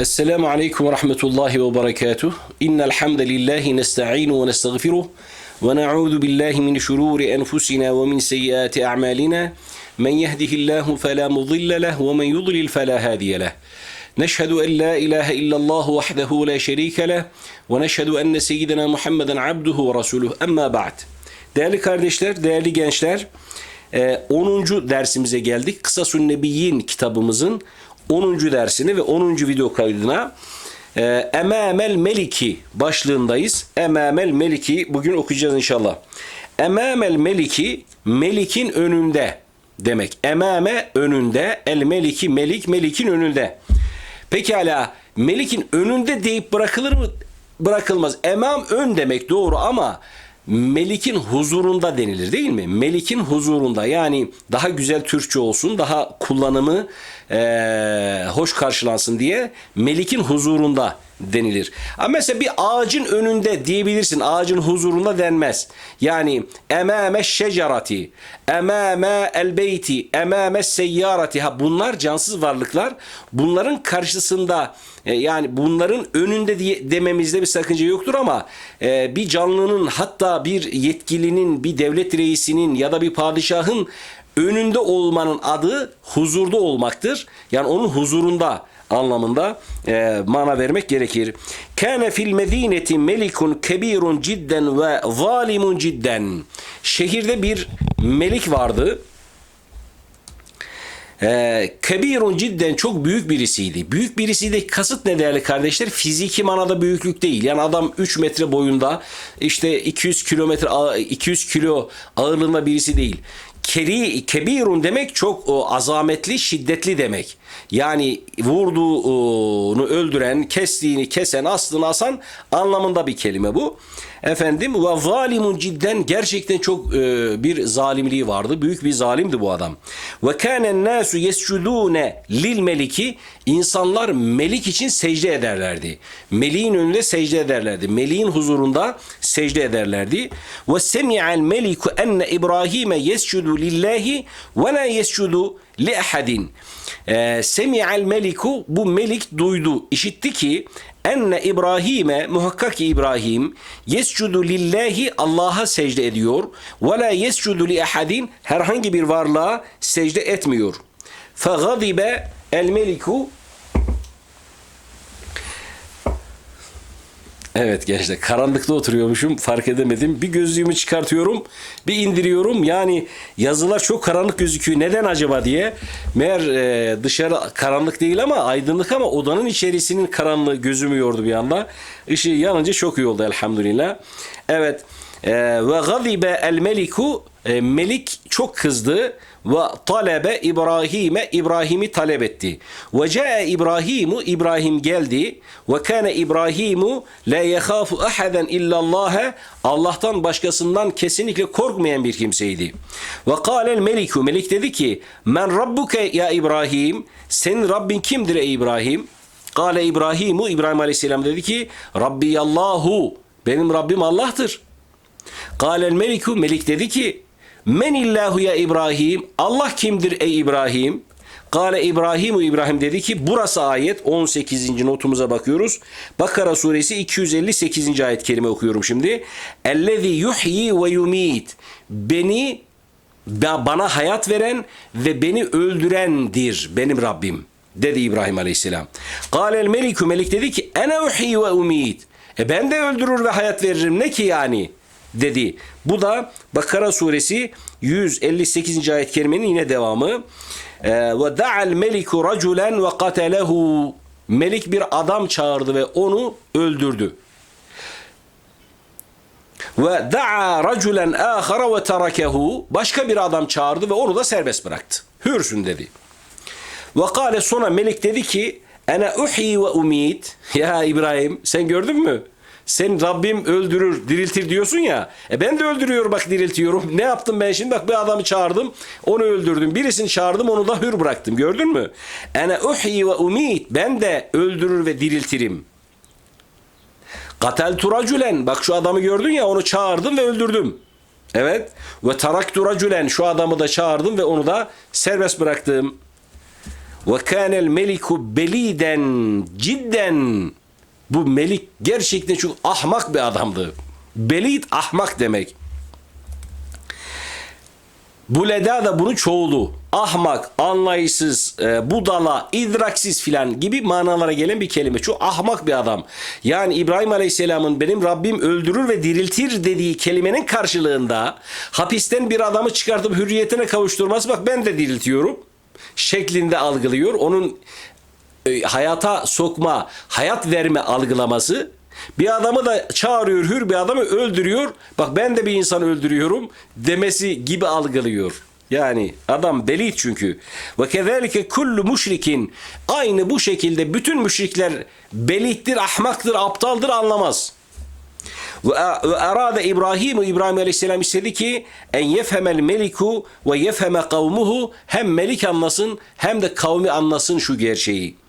Esselamu Aleyküm ve Rahmetullahi ve Berekatuh. İnnel hamdelellahi nesta'inu ve nestağfiruh ve na'udhu billahi min şururi enfusina ve min seyyiati a'malina. Men yehdihillahu fela mudille lehu ve men yudlil fela hadiye lehu. نشهد أن لا إله إلا الله وحده لا شريك له ونشهد أن سيدنا محمدا عبده ورسوله أما بعد Değerli kardeşler, değerli gençler, e, 10. dersimize geldik. Kısa Sünnebiyin kitabımızın 10. dersini ve 10. video kaydına e, Emamel Meliki başlığındayız. Emamel Meliki bugün okuyacağız inşallah. Emamel Meliki, Melik'in önünde demek. Emame önünde, el Meliki, Melik, Melik'in önünde. Pekala, Melik'in önünde deyip bırakılır mı? Bırakılmaz. Emam ön demek doğru ama Melik'in huzurunda denilir değil mi? Melik'in huzurunda yani daha güzel Türkçe olsun, daha kullanımı eee, hoş karşılansın diye Melik'in huzurunda denilir. Ama mesela bir ağacın önünde diyebilirsin. Ağacın huzurunda denmez. Yani emame şecerati, emame el beyti, emame seyyarati. Ha bunlar cansız varlıklar. Bunların karşısında e, yani bunların önünde diye dememizde bir sakınca yoktur ama e, bir canlının hatta bir yetkilinin, bir devlet reisinin ya da bir padişahın önünde olmanın adı huzurda olmaktır. Yani onun huzurunda anlamında e, mana vermek gerekir. Kâne fil medîneti melikun kebirun cidden ve zalimun cidden. Şehirde bir melik vardı. Ee, kebirun cidden çok büyük birisiydi. Büyük birisiydi kasıt ne değerli kardeşler? Fiziki manada büyüklük değil. Yani adam 3 metre boyunda işte 200 kilometre ağ- 200 kilo ağırlığında birisi değil. Keri, kebirun demek çok o, azametli, şiddetli demek. Yani vurduğunu öldüren, kestiğini kesen, aslını asan anlamında bir kelime bu. Efendim ve zalimun cidden gerçekten çok e, bir zalimliği vardı. Büyük bir zalimdi bu adam. Ve kânen nâsu yescudûne lil meliki insanlar melik için secde ederlerdi. Meliğin önünde secde ederlerdi. Meliğin huzurunda secde ederlerdi. Ve semi'al meliku enne İbrahim'e yescudu lillahi ve la yescudu li ahadin. Ee, Semi'al meliku bu melik duydu, işitti ki enne İbrahim'e muhakkak ki İbrahim yescudu lillahi Allah'a secde ediyor ve la yescudu li ahadin herhangi bir varlığa secde etmiyor. Fegadibe el meliku Evet gençler karanlıkta oturuyormuşum fark edemedim. Bir gözlüğümü çıkartıyorum bir indiriyorum. Yani yazılar çok karanlık gözüküyor. Neden acaba diye. Meğer e, dışarı karanlık değil ama aydınlık ama odanın içerisinin karanlığı gözümü yordu bir anda. Işığı yanınca çok iyi oldu elhamdülillah. Evet. E, ve gazibe el meliku e, Melik çok kızdı ve talebe İbrahim'e İbrahim'i talep etti. Ve ca'e İbrahimu İbrahim geldi ve kana İbrahimu la yehafu ahaden illallah Allah'tan başkasından kesinlikle korkmayan bir kimseydi. Ve kâlel meliku Melik dedi ki men rabbuke ya İbrahim senin Rabbin kimdir ey İbrahim? Kale İbrahimu İbrahim Aleyhisselam dedi ki Rabbi Allahu benim Rabbim Allah'tır. Kâlel meliku Melik dedi ki Men illahu ya İbrahim Allah kimdir ey İbrahim? Kale İbrahimu İbrahim dedi ki burası ayet 18. notumuza bakıyoruz. Bakara suresi 258. ayet kelime okuyorum şimdi. Ellezî yuhyi ve yumit. Beni ba- bana hayat veren ve beni öldürendir benim Rabbim dedi İbrahim Aleyhisselam. Kâlel melikü melik dedi ki ene uhyi ve umit. E ben de öldürür ve hayat veririm ne ki yani? Dedi. Bu da Bakara suresi 158. ayet kerimenin yine devamı. Ee, Ve da'al meliku raculen ve katalehu. Melik bir adam çağırdı ve onu öldürdü. Ve da'a raculen ahara ve terakehu. Başka bir adam çağırdı ve onu da serbest bıraktı. Hürsün dedi. Ve kâle sonra Melik dedi ki Ene uhyi ve umit. Ya İbrahim sen gördün mü? Sen Rabbim öldürür, diriltir diyorsun ya. E ben de öldürüyorum bak diriltiyorum. Ne yaptım ben şimdi? Bak bir adamı çağırdım, onu öldürdüm. Birisini çağırdım, onu da hür bıraktım. Gördün mü? Ene uhyi ve umit. Ben de öldürür ve diriltirim. Katel turaculen. Bak şu adamı gördün ya onu çağırdım ve öldürdüm. Evet. Ve taraktu raculen. Şu adamı da çağırdım ve onu da serbest bıraktım. Ve kânel meliku beliden cidden. Bu melik gerçekten çok ahmak bir adamdı. Belid ahmak demek. Buleda da bunu çoğulu. Ahmak, anlayışsız, e, budala, idraksiz filan gibi manalara gelen bir kelime. Çok ahmak bir adam. Yani İbrahim Aleyhisselam'ın benim Rabbim öldürür ve diriltir dediği kelimenin karşılığında hapisten bir adamı çıkartıp hürriyetine kavuşturması bak ben de diriltiyorum şeklinde algılıyor. Onun hayata sokma, hayat verme algılaması bir adamı da çağırıyor, hür bir adamı öldürüyor. Bak ben de bir insan öldürüyorum demesi gibi algılıyor. Yani adam belit çünkü. Ve kezalike kullu müşrikin aynı bu şekilde bütün müşrikler belittir, ahmaktır, aptaldır anlamaz. Ve arada İbrahim İbrahim Aleyhisselam istedi ki en yefhemel meliku ve yefheme kavmuhu hem melik anlasın hem de kavmi anlasın şu gerçeği.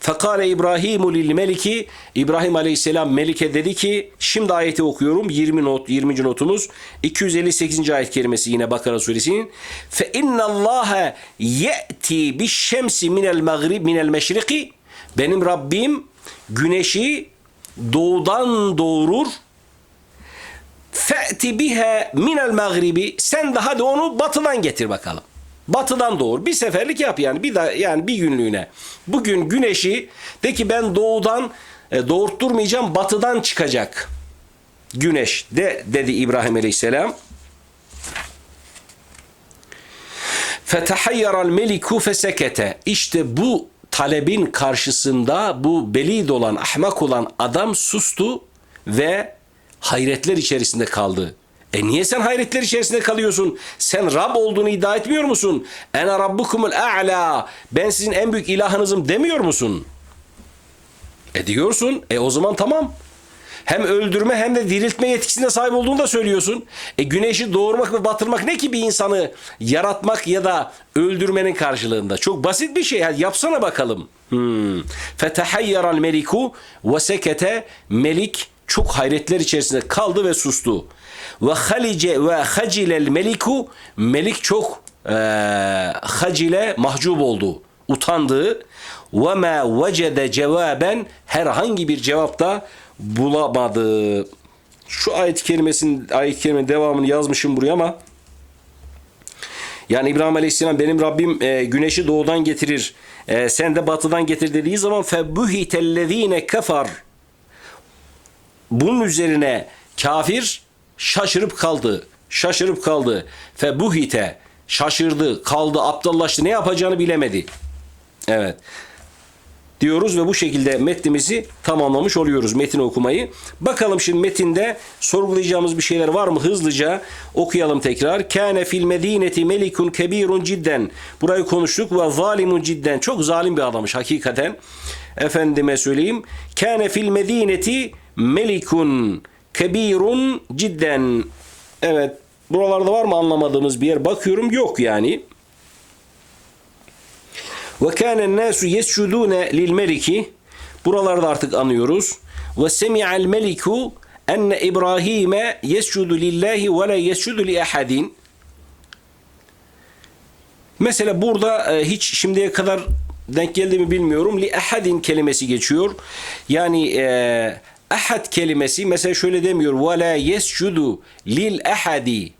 Fekale İbrahimu lil meliki İbrahim Aleyhisselam Melik'e dedi ki şimdi ayeti okuyorum 20 not 20. notumuz 258. ayet kelimesi yine Bakara suresinin fe innallaha ye'ti bi şemsi minel mağrib minel meşriki benim Rabbim güneşi doğudan doğurur fe'ti biha minel mağribi sen de hadi onu batıdan getir bakalım. Batıdan doğur. Bir seferlik yap yani. Bir da yani bir günlüğüne. Bugün güneşi de ki ben doğudan e, doğurtturmayacağım. Batıdan çıkacak. Güneş de dedi İbrahim Aleyhisselam. Fetehayyaral meliku fesekete. İşte bu talebin karşısında bu belid olan, ahmak olan adam sustu ve hayretler içerisinde kaldı. E niye sen hayretler içerisinde kalıyorsun? Sen Rab olduğunu iddia etmiyor musun? Ene rabbukumul a'la. Ben sizin en büyük ilahınızım demiyor musun? E diyorsun. E o zaman tamam. Hem öldürme hem de diriltme yetkisine sahip olduğunu da söylüyorsun. E güneşi doğurmak ve batırmak ne ki bir insanı yaratmak ya da öldürmenin karşılığında? Çok basit bir şey. Hadi yapsana bakalım. Hmm. Fetehayyaral meliku ve sekete melik çok hayretler içerisinde kaldı ve sustu. Ve halice ve hacilel meliku melik çok e, hacile mahcup oldu. Utandı. Ve ma vecede cevaben herhangi bir cevapta bulamadı. Şu ayet kelimesinin ayet kelimenin devamını yazmışım buraya ama yani İbrahim Aleyhisselam benim Rabbim e, güneşi doğudan getirir. E, sen de batıdan getir dediği zaman febuhitellezine kefar bunun üzerine kafir şaşırıp kaldı. Şaşırıp kaldı. Febuhite şaşırdı, kaldı, aptallaştı. Ne yapacağını bilemedi. Evet. Diyoruz ve bu şekilde metnimizi tamamlamış oluyoruz metin okumayı. Bakalım şimdi metinde sorgulayacağımız bir şeyler var mı? Hızlıca okuyalım tekrar. Kâne fil medineti melikun kebirun cidden. Burayı konuştuk ve zalimun cidden. Çok zalim bir adammış hakikaten. Efendime söyleyeyim. Kâne fil medineti melikun kebirun cidden. Evet. Buralarda var mı anlamadığımız bir yer? Bakıyorum yok yani. Ve kânen nâsu yescudûne lil meliki. Buralarda artık anıyoruz. Ve semi'al meliku enne İbrahim'e yescudu lillahi ve la yescudu li ahadin. Mesela burada e, hiç şimdiye kadar denk geldi mi bilmiyorum. Li ahadin kelimesi geçiyor. Yani e, ahad kelimesi mesela şöyle demiyor. Ve la yescudu lil ahadi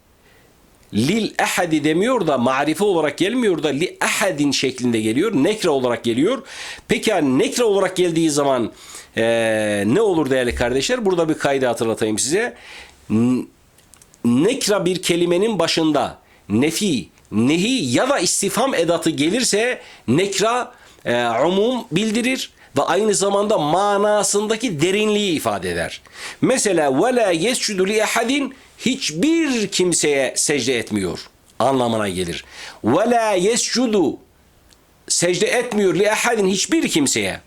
lil ahadi demiyor da marife olarak gelmiyor da li ahadin şeklinde geliyor. Nekre olarak geliyor. Peki yani nekre olarak geldiği zaman e, ne olur değerli kardeşler? Burada bir kaydı hatırlatayım size. Nekra bir kelimenin başında nefi, nehi ya da istifham edatı gelirse nekra e, umum bildirir ve aynı zamanda manasındaki derinliği ifade eder. Mesela ve la yescudu li hiçbir kimseye secde etmiyor anlamına gelir. Ve la secde etmiyor li ahadin hiçbir kimseye.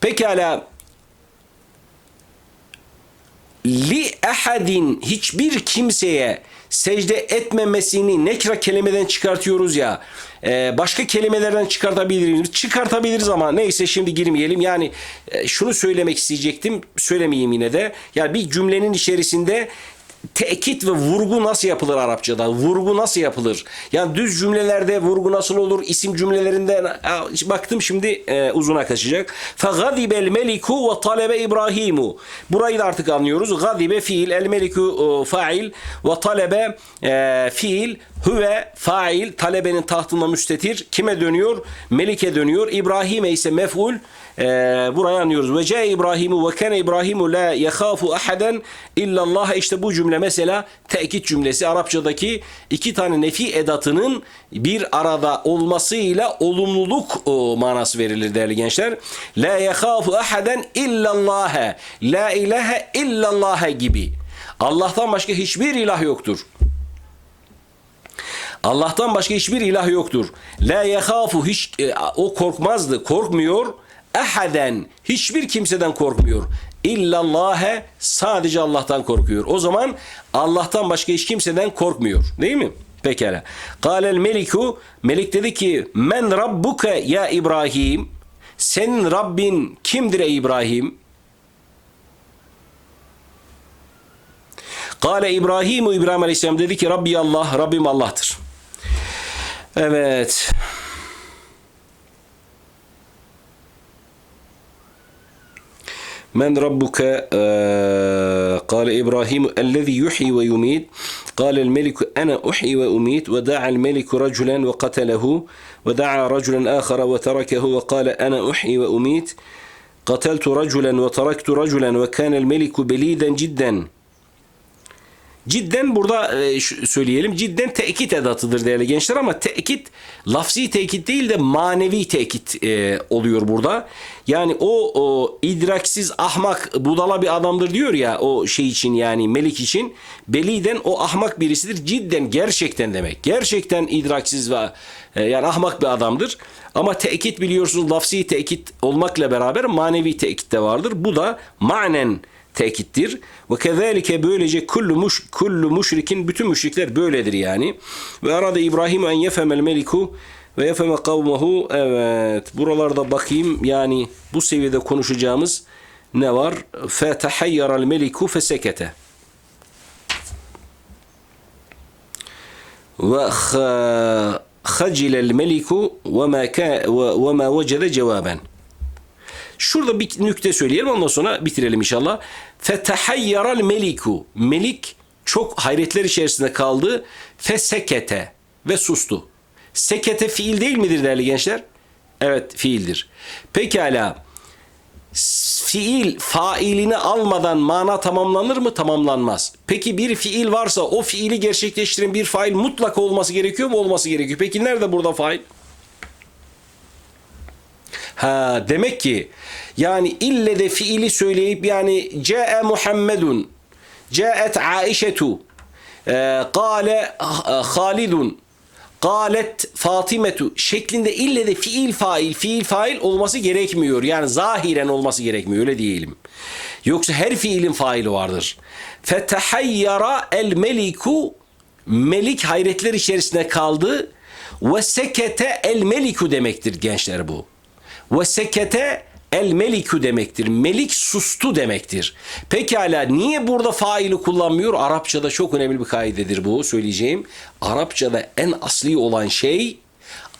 Pekala li ahadin hiçbir kimseye secde etmemesini nekra kelimeden çıkartıyoruz ya e, başka kelimelerden çıkartabiliriz çıkartabiliriz ama neyse şimdi girmeyelim. Yani e, şunu söylemek isteyecektim söylemeyeyim yine de. Yani bir cümlenin içerisinde tekit ve vurgu nasıl yapılır Arapçada? Vurgu nasıl yapılır? Yani düz cümlelerde vurgu nasıl olur? İsim cümlelerinde Aa, baktım şimdi e, uzuna kaçacak. فَغَذِبَ الْمَلِكُ وَطَلَبَ İbrahimu. Burayı da artık anlıyoruz. Gazibe fiil, el meliku e, fail ve talebe e, fiil, huve fail, talebenin tahtında müstetir. Kime dönüyor? Melike dönüyor. İbrahim'e ise mef'ul. e, burayı anlıyoruz. Ve ce İbrahimu ve kene İbrahimu la yekhafu ahaden illallah. İşte bu cümle mesela tekit cümlesi. Arapçadaki iki tane nefi edatının bir arada olmasıyla olumluluk o, manası verilir değerli gençler. La yekhafu ahaden illallah. La ilahe illallah gibi. Allah'tan başka hiçbir ilah yoktur. Allah'tan başka hiçbir ilah yoktur. La yehafu hiç e, o korkmazdı, korkmuyor. Ehaden hiçbir kimseden korkmuyor. İllallâhe sadece Allah'tan korkuyor. O zaman Allah'tan başka hiç kimseden korkmuyor. Değil mi? Pekala. Kâlel meliku Melik dedi ki men rabbuke ya İbrahim senin Rabbin kimdir ey İbrahim? Kale İbrahim İbrahim Aleyhisselam dedi ki Rabbi Allah, Rabbim Allah'tır. Evet. من ربك؟ آه قال إبراهيم الذي يحيي ويميت. قال الملك أنا أحيي وأميت. ودعا الملك رجلا وقتله. ودعا رجلا آخر وتركه. وقال أنا أحيي وأميت. قتلت رجلا وتركت رجلا. وكان الملك بليدا جدا. Cidden burada e, söyleyelim cidden tekit edatıdır değerli gençler ama tekit lafzi tekit değil de manevi tekit e, oluyor burada. Yani o, o idraksiz ahmak budala bir adamdır diyor ya o şey için yani melik için beliden o ahmak birisidir cidden gerçekten demek. Gerçekten idraksiz ve e, yani ahmak bir adamdır. Ama tekit biliyorsunuz lafzi tekit olmakla beraber manevi tekit de vardır. Bu da manen tekittir. Ve kezalike böylece kullu, muş, kullu müşrikin bütün müşrikler böyledir yani. Ve arada İbrahim en yefemel meliku ve yefeme kavmehu evet buralarda bakayım yani bu seviyede konuşacağımız ne var? Fetehayyaral meliku fesekete. Ve khacilel meliku ve ma ka ve ma vecede cevaben. Şurada bir nükte söyleyelim ondan sonra bitirelim inşallah. Fetehayyaral meliku. Melik çok hayretler içerisinde kaldı. Fesekete ve sustu. Sekete fiil değil midir değerli gençler? Evet fiildir. Pekala fiil failini almadan mana tamamlanır mı? Tamamlanmaz. Peki bir fiil varsa o fiili gerçekleştiren bir fail mutlaka olması gerekiyor mu? Olması gerekiyor. Peki nerede burada fail? Ha demek ki yani ille de fiili söyleyip yani ce'e Muhammedun ce'et Aişetu e, kale Halidun Galet Fatimetu şeklinde ille de fiil fail fiil fail olması gerekmiyor. Yani zahiren olması gerekmiyor öyle diyelim. Yoksa her fiilin faili vardır. Fetehayyara el meliku melik hayretler içerisinde kaldı ve sekete el meliku demektir gençler bu. Ve sekete el melikü demektir. Melik sustu demektir. Pekala niye burada faili kullanmıyor? Arapçada çok önemli bir kaidedir bu söyleyeceğim. Arapçada en asli olan şey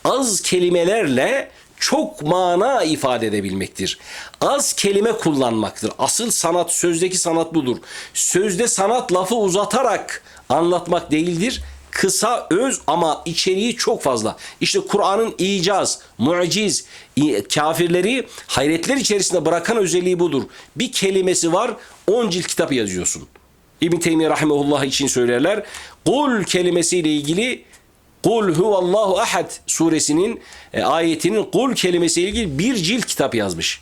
az kelimelerle çok mana ifade edebilmektir. Az kelime kullanmaktır. Asıl sanat sözdeki sanat budur. Sözde sanat lafı uzatarak anlatmak değildir kısa, öz ama içeriği çok fazla. İşte Kur'an'ın icaz, muciz, kafirleri hayretler içerisinde bırakan özelliği budur. Bir kelimesi var, 10 cilt kitap yazıyorsun. İbn Teymiye rahimehullah için söylerler. Kul kelimesiyle ilgili Kul huvallahu ahad suresinin e, ayetinin kul kelimesiyle ilgili bir cilt kitap yazmış.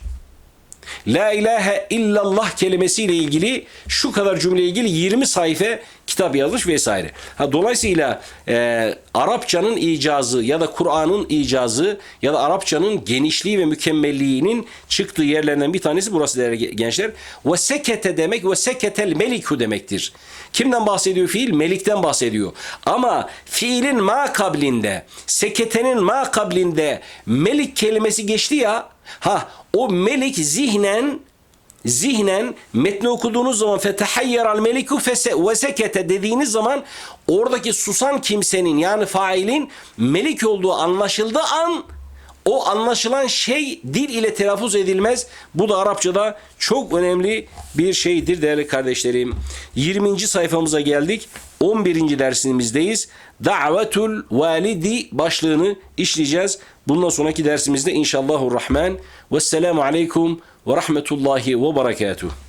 La ilahe illallah kelimesiyle ilgili şu kadar cümle ilgili 20 sayfa kitap yazmış vesaire. Ha, dolayısıyla e, Arapçanın icazı ya da Kur'an'ın icazı ya da Arapçanın genişliği ve mükemmelliğinin çıktığı yerlerden bir tanesi burası değerli gençler. Ve sekete demek ve seketel meliku demektir. Kimden bahsediyor fiil? Melikten bahsediyor. Ama fiilin ma kablinde, seketenin ma kablinde melik kelimesi geçti ya, ha o melik zihnen zihnen metni okuduğunuz zaman fetehayyeral meliku ve sekete dediğiniz zaman oradaki susan kimsenin yani failin melik olduğu anlaşıldığı an o anlaşılan şey dil ile telaffuz edilmez. Bu da Arapçada çok önemli bir şeydir değerli kardeşlerim. 20. sayfamıza geldik. 11. dersimizdeyiz. Da'vetul validi başlığını işleyeceğiz. Bundan sonraki dersimizde inşallahurrahman. Vesselamu aleyküm ve rahmetullahi ve berekatuhu.